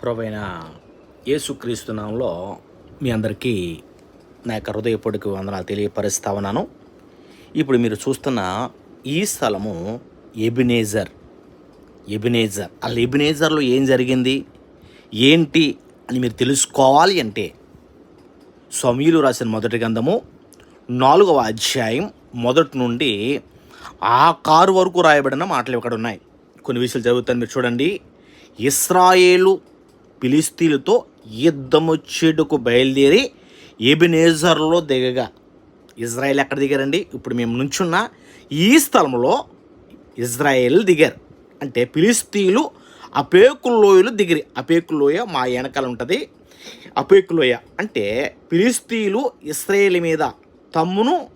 ప్రభైన యేసుక్రీస్తు నామంలో మీ అందరికీ నా యొక్క హృదయపూడికి వందనాలు తెలియపరుస్తా ఉన్నాను ఇప్పుడు మీరు చూస్తున్న ఈ స్థలము ఎబినేజర్ ఎబినేజర్. అసలు ఎబినేజర్లో ఏం జరిగింది? ఏంటి అని మీరు తెలుసుకోవాలి అంటే సమీలు రాసిన మొదటి గ్రంథము నాలుగవ అధ్యాయం మొదటి నుండి ఆ కారు వరకు రాయబడిన మాటలు ఇక్కడ ఉన్నాయి కొన్ని విషయాలు జరుగుతాయి మీరు చూడండి. ఇస్రాయేలు ఫిలిస్తీన్లతో యుద్ధము చెడుకు బయలుదేరి ఎబినేజర్లో దిగగా. ఇజ్రాయెల్ ఎక్కడ దిగారండి? ఇప్పుడు మేము నుంచున్న ఈ స్థలంలో ఇజ్రాయెల్ దిగారు. అంటే ఫిలిస్తీన్లు అపేకుల్లోయలు దిగిరి. అపేకుల్లోయ మా వెనకాల ఉంటుంది. అపేకులోయ అంటే ఫిలిస్తీన్లు ఇస్రాయేల్ మీద తమ్మును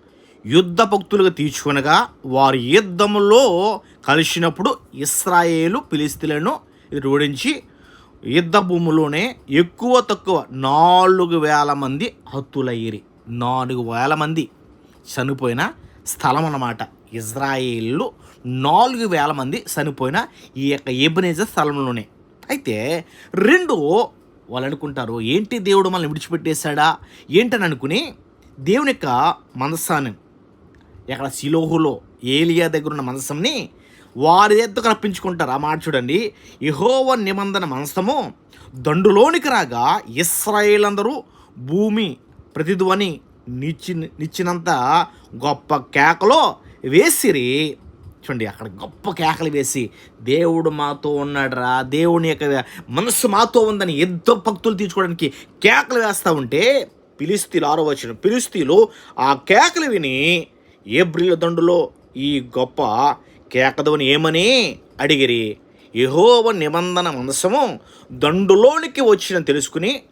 యుద్ధ భక్తులుగా తీర్చుకునగా వారి యుద్ధంలో కలిసినప్పుడు ఇస్రాయేలు ఫిలిస్తీన్లను ఓడించి యుద్ధ భూమిలోనే ఎక్కువ తక్కువ నాలుగు వేల మంది హత్తులయ్యిరి. నాలుగు వేల మంది చనిపోయిన స్థలం అన్నమాట. ఇజ్రాయిల్లో నాలుగు వేల మంది చనిపోయిన ఈ యొక్క ఎబనేజర్ స్థలంలోనే. అయితే రెండు వాళ్ళు అనుకుంటారు ఏంటి దేవుడు మనల్ని విడిచిపెట్టేశాడా? ఏంటని అనుకుని దేవుని యొక్క మనస్సాన్ని ఎక్కడ సిలోహులో ఏలియా దగ్గర ఉన్న మనసంని వారి ఎద్దుకు రప్పించుకుంటారు. ఆ మాట చూడండి. యహోవ నిబంధన మనస్తము. దండులోనికి రాగా ఇస్రాయేల్ అందరూ భూమి ప్రతిధ్వని నిచ్చి నిచ్చినంత గొప్ప కేకలో వేసిరి. చూడండి అక్కడ గొప్ప కేకలు వేసి దేవుడు మాతో ఉన్నాడురా. దేవుని యొక్క మనస్సు మాతో ఉందని ఎంతో భక్తులు తీర్చుకోవడానికి కేకలు వేస్తూ ఉంటే పిలిస్తీలు ఆరో వచ్చిన పిలిస్తీలు ఆ కేకలు విని ఏబ్రిల్ దండులో ఈ గొప్ప కేకదవని ఏమని అడిగిరి? యహోవ నిబంధన మనసము దండులోనికి వచ్చిన తెలుసుకుని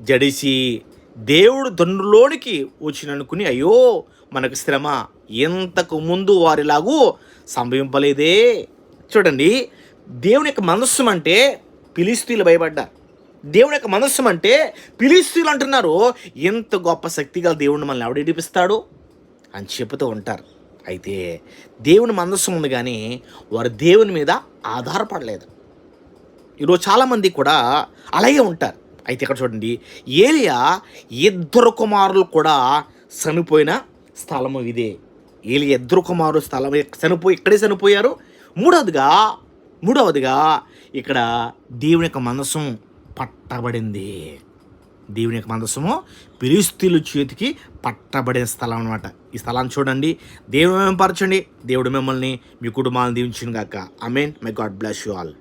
జడిసి దేవుడు దండులోనికి వచ్చిన అనుకుని అయ్యో మనకు శ్రమ. ఇంతకు ముందు వారిలాగూ సంభవింపలేదే. చూడండి దేవుని యొక్క మనస్సు అంటే పిలిస్తీలు భయపడ్డారు. దేవుని యొక్క మనస్సు అంటే పిలిస్తీలు అంటున్నారు ఎంత గొప్ప శక్తి గల దేవుడిని మనల్ని ఎవడు ఇడిపిస్తాడు అని చెబుతూ ఉంటారు. అయితే దేవుని మందస్సు ఉంది కానీ వారు దేవుని మీద ఆధారపడలేదు. ఈరోజు చాలామంది కూడా అలాగే ఉంటారు. అయితే ఇక్కడ చూడండి ఏలియా ఇద్దరు కుమారులు కూడా చనిపోయిన స్థలము ఇదే. ఏలియా ఇద్దరు కుమారులు స్థలం చనిపోయి ఇక్కడే చనిపోయారు. మూడవదిగా మూడవదిగా ఇక్కడ దేవుని యొక్క మనసు పట్టబడింది. దేవుని యొక్క మందసము పిలిస్తీలు చేతికి పట్టబడిన స్థలం అనమాట ఈ స్థలాన్ని చూడండి. దేవుడు పరచండి. దేవుడు మిమ్మల్ని మీ కుటుంబాలను దీవించిన గాక amen my god bless you all